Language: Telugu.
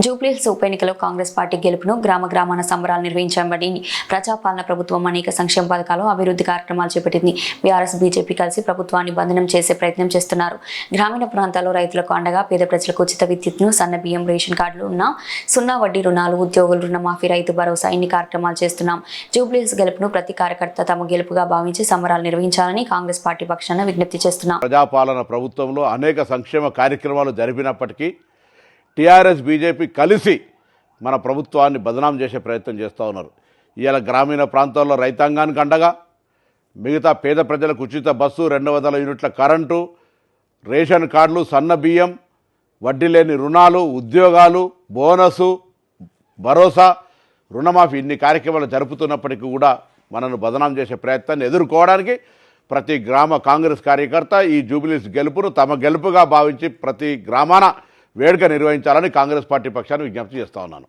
జూబ్లీహిల్స్ ఉప ఎన్నికలో కాంగ్రెస్ పార్టీ గెలుపును గ్రామ గ్రామాన సంబరాలు నిర్వహించబడి ప్రజాపాలన ప్రభుత్వం అనేక సంక్షేమ పథకాలు అభివృద్ధి కార్యక్రమాలు చేపట్టింది. బీఆర్ఎస్ బీజేపీ కలిసి ప్రభుత్వాన్ని బంధనం చేసే ప్రయత్నం చేస్తున్నారు. గ్రామీణ ప్రాంతాల్లో రైతులకు అండగా పేద ప్రజలకు ఉచిత విద్యుత్ను సన్న బియ్యం రేషన్ కార్డులు ఉన్న సున్నా వడ్డీ రుణాలు ఉద్యోగులు రుణమాఫీ రైతు భరోసా ఇన్ని కార్యక్రమాలు చేస్తున్నాం. జూబ్లీహిల్స్ గెలుపును ప్రతి కార్యకర్త తమ గెలుపుగా భావించి సంబరాలు నిర్వహించాలని కాంగ్రెస్ పార్టీ పక్షాన విజ్ఞప్తి చేస్తున్నాం. ప్రజాపాలన ప్రభుత్వంలో అనేక సంక్షేమ కార్యక్రమాలు జరిపినప్పటికీ టీఆర్ఎస్ బీజేపీ కలిసి మన ప్రభుత్వాన్ని బదనాం చేసే ప్రయత్నం చేస్తూ ఉన్నారు. ఇవాళ గ్రామీణ ప్రాంతాల్లో రైతాంగానికి అండగా మిగతా పేద ప్రజలకు ఉచిత బస్సు రెండు వందల యూనిట్ల కరెంటు రేషన్ కార్డులు సన్న బియ్యం వడ్డీ లేని రుణాలు ఉద్యోగాలు బోనసు భరోసా రుణమాఫీ ఇన్ని కార్యక్రమాలు జరుపుతున్నప్పటికీ కూడా మనను బదనాం చేసే ప్రయత్నాన్ని ఎదుర్కోవడానికి ప్రతి గ్రామ కాంగ్రెస్ కార్యకర్త ఈ జూబిలీస్ గెలుపును తమ గెలుపుగా భావించి ప్రతి గ్రామాన వేడుక నిర్వహించాలని కాంగ్రెస్ పార్టీ పక్షాన్ని విజ్ఞప్తి చేస్తా ఉన్నాను.